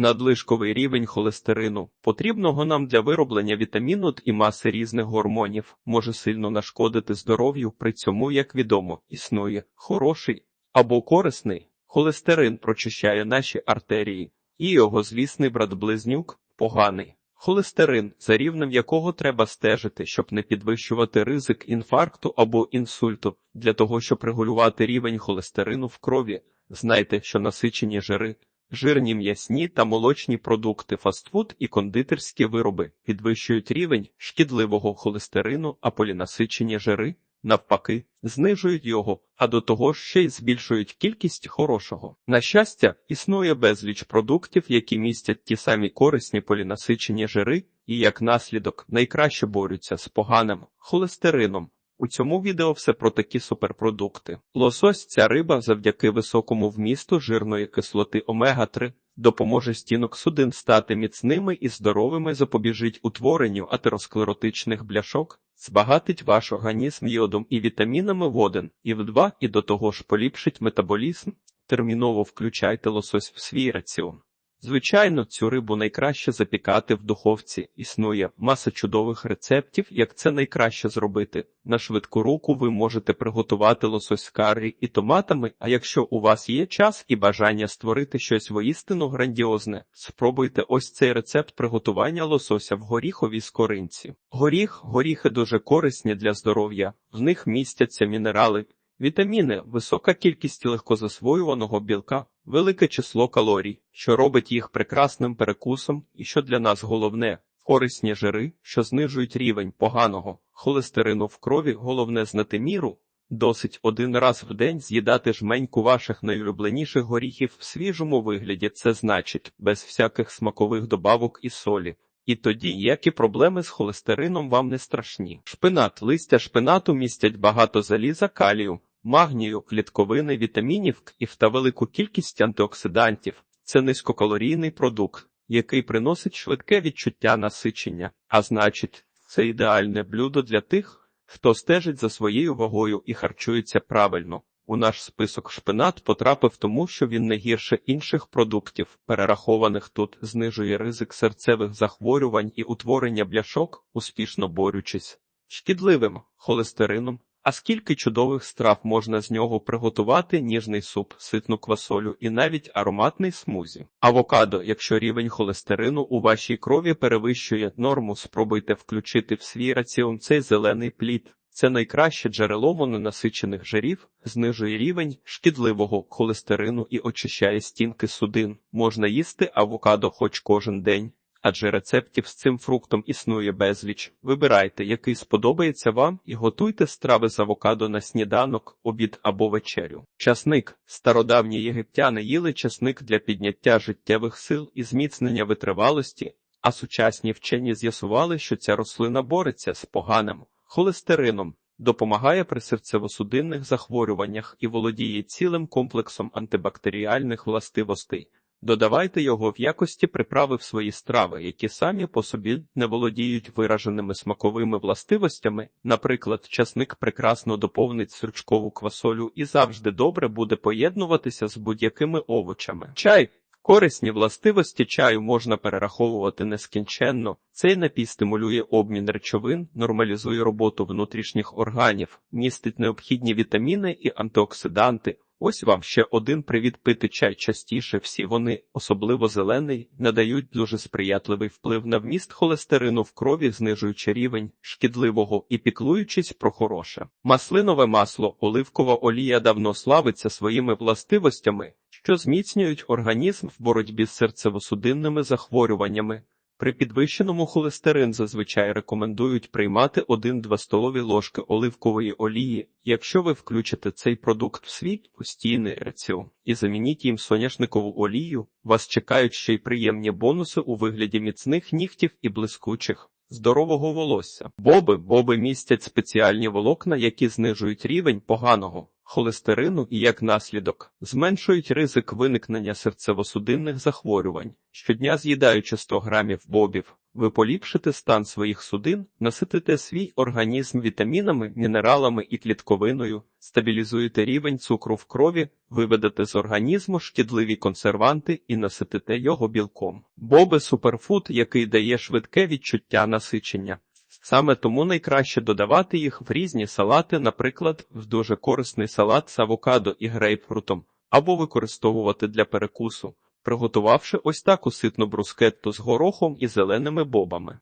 Надлишковий рівень холестерину, потрібного нам для вироблення вітаміну і маси різних гормонів, може сильно нашкодити здоров'ю, при цьому, як відомо, існує хороший або корисний холестерин прочищає наші артерії, і його злісний брат-близнюк поганий. Холестерин, за рівнем якого треба стежити, щоб не підвищувати ризик інфаркту або інсульту. Для того, щоб регулювати рівень холестерину в крові, знайте, що насичені жири, жирні м'ясні та молочні продукти, фастфуд і кондитерські вироби підвищують рівень шкідливого холестерину, а полінасичені жири, навпаки, знижують його, а до того ж ще й збільшують кількість хорошого. На щастя, існує безліч продуктів, які містять ті самі корисні полінасичені жири, і як наслідок найкраще борються з поганим холестерином. У цьому відео все про такі суперпродукти. Лосось ця риба завдяки високому вмісту жирної кислоти омега-3 допоможе стінок судин стати міцними і здоровими, запобіжить утворенню атеросклеротичних бляшок, збагатить ваш організм йодом і вітамінами в 1 і в 2 і до того ж поліпшить метаболізм. Терміново включайте лосось в свій раціон. Звичайно, цю рибу найкраще запікати в духовці. Існує маса чудових рецептів, як це найкраще зробити. На швидку руку ви можете приготувати лосось карі і томатами. А якщо у вас є час і бажання створити щось воістину грандіозне, спробуйте ось цей рецепт приготування лосося в горіховій скоринці. Горіх, горіхи дуже корисні для здоров'я, в них містяться мінерали. Вітаміни, висока кількість легкозасвоюваного білка, велике число калорій, що робить їх прекрасним перекусом, і що для нас головне корисні жири, що знижують рівень поганого холестерину в крові, головне знати міру. Досить один раз в день з'їдати жменьку ваших найулюбленіших горіхів в свіжому вигляді, це значить без всяких смакових добавок і солі. І тоді ніякі проблеми з холестерином вам не страшні. Шпинат, листя шпинату містять багато заліза, калію, магнію, клітковини, вітамінів і та велику кількість антиоксидантів. Це низькокалорійний продукт, який приносить швидке відчуття насичення, а значить, це ідеальне блюдо для тих, хто стежить за своєю вагою і харчується правильно. У наш список шпинат потрапив тому, що він не гірше інших продуктів, перерахованих тут, знижує ризик серцевих захворювань і утворення бляшок, успішно борючись шкідливим холестерином. А скільки чудових страв можна з нього приготувати ніжний суп, ситну квасолю і навіть ароматний смузі. Авокадо, якщо рівень холестерину у вашій крові перевищує норму, спробуйте включити в свій раціон цей зелений плід. Це найкраще джерело мононасичених жирів, знижує рівень шкідливого холестерину і очищає стінки судин. Можна їсти авокадо хоч кожен день, адже рецептів з цим фруктом існує безліч. Вибирайте, який сподобається вам, і готуйте страви з авокадо на сніданок, обід або вечерю. Часник стародавні єгиптяни їли часник для підняття життєвих сил і зміцнення витривалості, а сучасні вчені з'ясували, що ця рослина бореться з поганим холестерином. Допомагає при серцево-судинних захворюваннях і володіє цілим комплексом антибактеріальних властивостей. Додавайте його в якості приправи в свої страви, які самі по собі не володіють вираженими смаковими властивостями. Наприклад, часник прекрасно доповнить сирчкову квасолю і завжди добре буде поєднуватися з будь-якими овочами. Чай. Корисні властивості чаю можна перераховувати нескінченно. Цей напій стимулює обмін речовин, нормалізує роботу внутрішніх органів, містить необхідні вітаміни і антиоксиданти. Ось вам ще один привід пити чай частіше. Всі вони, особливо зелений, надають дуже сприятливий вплив на вміст холестерину в крові, знижуючи рівень шкідливого і піклуючись про хороше. Маслинове масло, оливкова олія давно славиться своїми властивостями, що зміцнюють організм в боротьбі з серцево-судинними захворюваннями. При підвищеному холестерин зазвичай рекомендують приймати 1-2 столові ложки оливкової олії, якщо ви включите цей продукт в свій постійний раціон і замініть їм соняшникову олію, вас чекають ще й приємні бонуси у вигляді міцних нігтів і блискучих. Здорового волосся. Боби, боби містять спеціальні волокна, які знижують рівень поганого холестерину і, як наслідок, зменшують ризик виникнення серцево-судинних захворювань. Щодня з'їдаючи 100 грамів бобів, ви поліпшите стан своїх судин, наситите свій організм вітамінами, мінералами і клітковиною, стабілізуєте рівень цукру в крові, виведете з організму шкідливі консерванти і наситите його білком. Боби суперфуд, який дає швидке відчуття насичення. Саме тому найкраще додавати їх в різні салати, наприклад, в дуже корисний салат з авокадо і грейпфрутом, або використовувати для перекусу, приготувавши ось таку ситну брускетту з горохом і зеленими бобами.